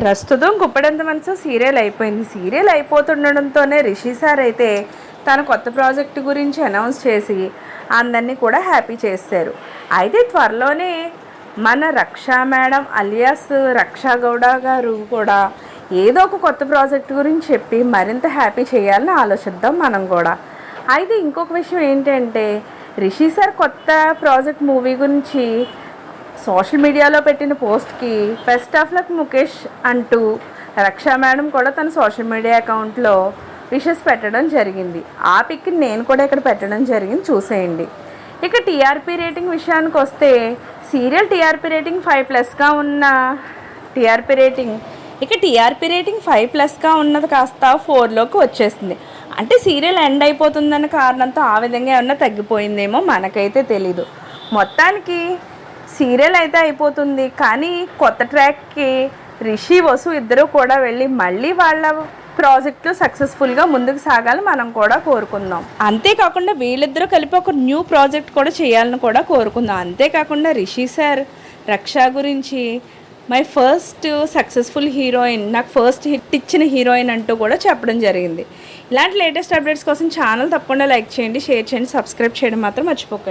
ప్రస్తుతం గుప్పడంత మనసు సీరియల్ అయిపోయింది. సీరియల్ అయిపోతుండడంతోనే రిషి సార్ అయితే తన కొత్త ప్రాజెక్ట్ గురించి అనౌన్స్ చేసి అందరినీ కూడా హ్యాపీ చేశారు అయితే త్వరలోనే మన రక్షా మేడం అలియాస్ రక్షా గౌడ గారు కూడా ఏదో ఒక కొత్త ప్రాజెక్ట్ గురించి చెప్పి మరింత హ్యాపీ చేయాలని ఆలోచిద్దాం మనం కూడా. అయితే ఇంకొక విషయం ఏంటంటే రిషి సార్ కొత్త ప్రాజెక్ట్ మూవీ గురించి సోషల్ మీడియాలో పెట్టిన పోస్ట్కి బెస్ట్ ఆఫ్ లక్ ముఖేష్ అంటూ రక్షా మేడం కూడా తన సోషల్ మీడియా అకౌంట్లో విషెస్ పెట్టడం జరిగింది. ఆ పిక్ని నేను కూడా ఇక్కడ పెట్టడం జరిగింది. చూసేయండి. ఇక టీఆర్పీ రేటింగ్ విషయానికి వస్తే సీరియల్ టీఆర్పీ రేటింగ్ ఫైవ్ ప్లస్గా ఉన్న టీఆర్పీ రేటింగ్ ఇక టీఆర్పీ రేటింగ్ ఫైవ్ ప్లస్గా ఉన్నది కాస్త ఫోర్లోకి వచ్చేసింది. అంటే సీరియల్ ఎండ్ అయిపోతుందన్న కారణంతో ఆ విధంగా ఏమన్నా తగ్గిపోయిందేమో మనకైతే తెలీదు. మొత్తానికి సీరియల్ అయితే అయిపోతుంది కానీ కొత్త ట్రాక్కి రిషి వసు ఇద్దరు కూడా వెళ్ళి మళ్ళీ వాళ్ళ ప్రాజెక్టు సక్సెస్ఫుల్గా ముందుకు సాగాలి మనం కూడా కోరుకుందాం. అంతేకాకుండా వీళ్ళిద్దరూ కలిపి ఒక న్యూ ప్రాజెక్ట్ కూడా చేయాలని కూడా కోరుకుందాం. అంతేకాకుండా రిషి సార్ రక్ష గురించి మై ఫస్ట్ సక్సెస్ఫుల్ హీరోయిన్ నాకు ఫస్ట్ హిట్ ఇచ్చిన హీరోయిన్ అంటూ కూడా చెప్పడం జరిగింది. ఇలాంటి లేటెస్ట్ అప్డేట్స్ కోసం ఛానల్ తప్పకుండా లైక్ చేయండి షేర్ చేయండి సబ్స్క్రైబ్ చేయడం మాత్రం మర్చిపోకండి.